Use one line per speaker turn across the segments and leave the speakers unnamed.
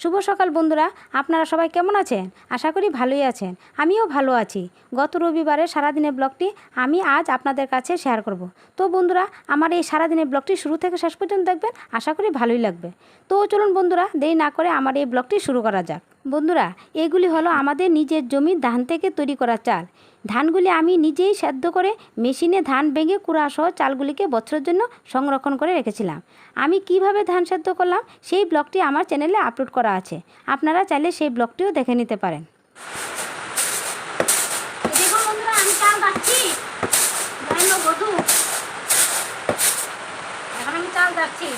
শুভ সকাল বন্ধুরা, আপনারা সবাই কেমন আছেন? আশা করি ভালোই আছেন। আমিও ভালো আছি। গত রবিবারের সারাদিনের ব্লগটি আমি আজ আপনাদের কাছে শেয়ার করব। তো বন্ধুরা, আমার এই সারাদিনের ব্লগটি শুরু থেকে শেষ পর্যন্ত দেখবেন, আশা করি ভালোই লাগবে। তো চলুন বন্ধুরা, দেরি না করে আমার এই ব্লগটি শুরু করা যাক। বন্ধুরা, এগুলি হলো আমাদের নিজের জমির ধান থেকে তৈরি করা চাল। ধানগুলি আমি নিজেই সেদ্ধ করে মেশিনে ধান ভেঙে কুড়াসহ চালগুলিকে বছরের জন্য সংরক্ষণ করে রেখেছিলাম। আমি কীভাবে ধান সেদ্ধ করলাম সেই ব্লগটি আমার চ্যানেলে আপলোড করা আছে। আপনারা চাইলে সেই ব্লগটিও দেখে নিতে পারেন। এখন আমি চাল যাচ্ছি এই যে আমার ঘরের চাল আমি এগুলো ছাড়ছি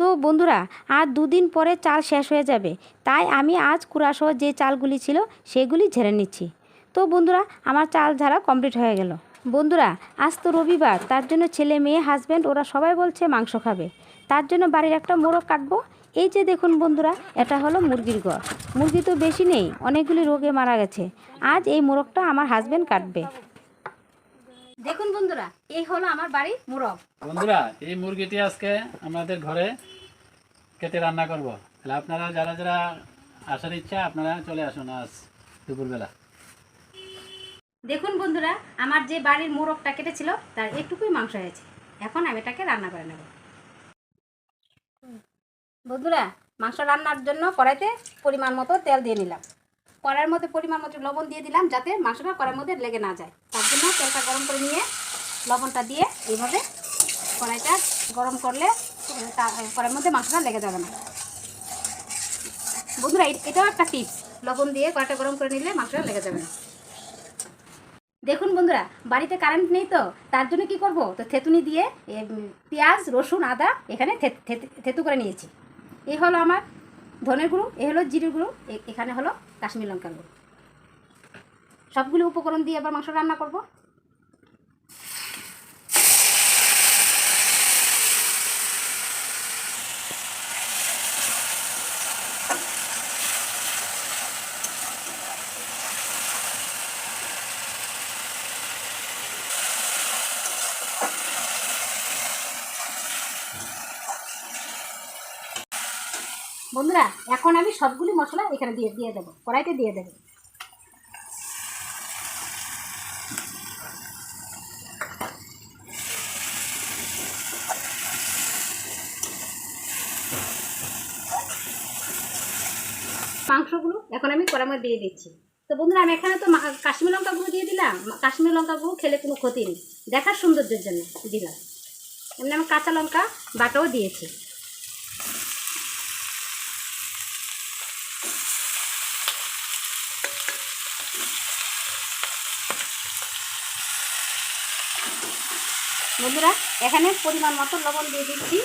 তো বন্ধুরা, আর দুদিন পরে চাল শেষ হয়ে যাবে। তাই আমি আজ কুড়াসহ যে চালগুলি ছিল, সেগুলি ঝেড়ে নিচ্ছি। তো বন্ধুরা, আমার চাল ঝাড়া কমপ্লিট হয়ে গেল। বন্ধুরা, আজ তো রবিবার, তার জন্য ছেলে মেয়ে হাজব্যান্ড ওরা সবাই বলছে মাংস খাবে। তার জন্য বাড়ির একটা মোরগ কাটবো। এই যে দেখুন বন্ধুরা, এটা হলো মুরগির ঘর। মুরগি তো বেশি নেই, অনেকগুলি রোগে মারা গেছে। আজ এই মোরগটা আমার হাজব্যান্ড কাটবে। দেখুন বন্ধুরা এই হলো আমার বাড়ির মোরগ।
বন্ধুরা এই মুরগিটি আজকে আমাদের ঘরে কেটে রান্না করব। তাহলে আপনারা যারা যারা আসার ইচ্ছা আপনারা চলে আসুন আজ দুপুরবেলা।
দেখুন বন্ধুরা আমার যে বাড়ির মোরগটা কেটেছিল তার একটুকুই মাংস হয়েছে। এখন আমি এটাকে রান্না করে নেব। বন্ধুরা মাংস রান্নার জন্য কড়াইতে পরিমাণ মতো তেল দিয়ে নিলাম। কড়াইয়ের মধ্যে পরিমাণ মতো লবণ দিয়ে দিলাম যাতে মাংসটা কড়াইয়ের মধ্যে লেগে না যায়। তার জন্য তেলটা গরম করে নিয়ে লবণটা দিয়ে এইভাবে কড়াইটা গরম করলে কড়াইয়ের মধ্যে মাংসটা লেগে যাবে না। বন্ধুরা এটাও একটা টিপস। লবণ দিয়ে কড়াইটা গরম করে নিলে মাংসটা লেগে যাবে না। দেখুন বন্ধুরা, বাড়িতে কারেন্ট নেই তো, তার জন্য কি করব? তো থেতুনি দিয়ে পেঁয়াজ, রসুন, আদা এখানে থেতু করে নিয়েছি। এই হলো আমার ধনের গুঁড়ো, এ হলো জিরের গুঁড়ো এখানে হলো কাশ্মীর লঙ্কার গুঁড়ো। সবগুলো উপকরণ দিয়ে আবার মাংস রান্না করব। বন্ধুরা, এখন আমি সবগুলি মশলা এখানে দিয়ে দিয়ে দেবো, কড়াইতে দিয়ে দেবো। মাংসগুলো এখন আমি কড়ার মধ্যে দিয়ে দিচ্ছি। তো বন্ধুরা, আমি এখানে তো কাশ্মীর লঙ্কা গুঁড়ো দিয়ে দিলাম। কাশ্মীর লঙ্কা গুঁড়ো খেলে কোনো ক্ষতি নেই। দেখার সৌন্দর্যের জন্য দিলাম। এমনি আমি কাঁচা লঙ্কা বাটাও দিয়েছি। বন্ধুরা, এখানে পরিমাণ মতো লবণ দিয়ে দিচ্ছি।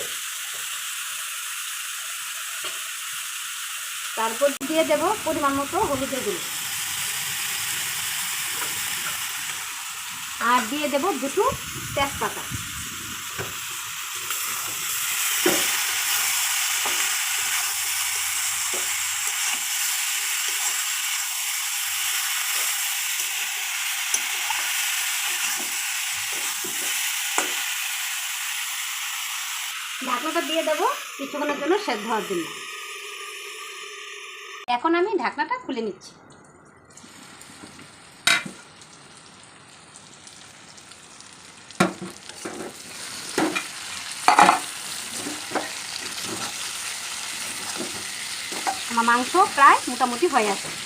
তারপর দিয়ে দেব পরিমাণ মতো হলুদের গুঁড়ো। আর দিয়ে দেব দুটো তেজপাতা। ঢাকনাটা দিয়ে দেবো কিছুক্ষণের জন্য সেদ্ধ হওয়ার জন্য। এখন আমি ঢাকনাটা খুলে নিচ্ছি। আমার মাংস প্রায় মোটামুটি হয়ে আছে।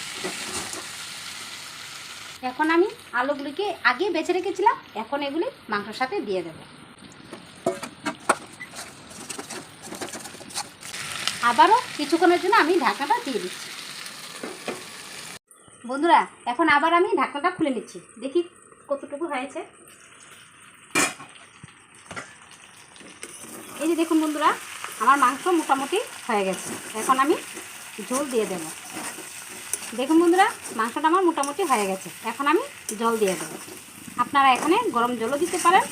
এখন আমি আলুগুলিকে আগে বেছে রেখেছিলাম, এখন এগুলি মাংসের সাথে দিয়ে দেবো। আবারও কিছুক্ষণের জন্য আমি ঢাকনাটা দিয়ে দিচ্ছি। বন্ধুরা, এখন আবার আমি ঢাকনাটা খুলে নিচ্ছি। দেখি কতটুকু হয়েছে। এই যে দেখুন বন্ধুরা, আমার মাংস মোটামুটি হয়ে গেছে। এখন আমি ঝোল দিয়ে দেব। দেখুন বন্ধুরা, মাংসটা আমার মোটামুটি হয়ে গেছে। এখন আমি জল দিয়ে দেবো। আপনারা এখানে গরম জলও দিতে পারেন।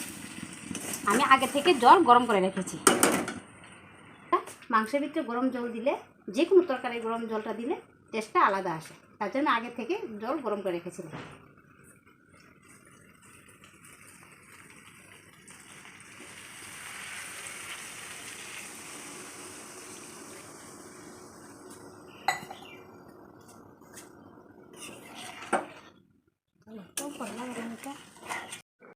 আমি আগে থেকে জল গরম করে রেখেছি। মাংসের ভিতরে গরম জল দিলে যে কোনো তরকারি গরম জলটা দিলে টেস্টটা আলাদা আসে। তার জন্য আগে থেকে জল গরম করে রেখেছিলাম।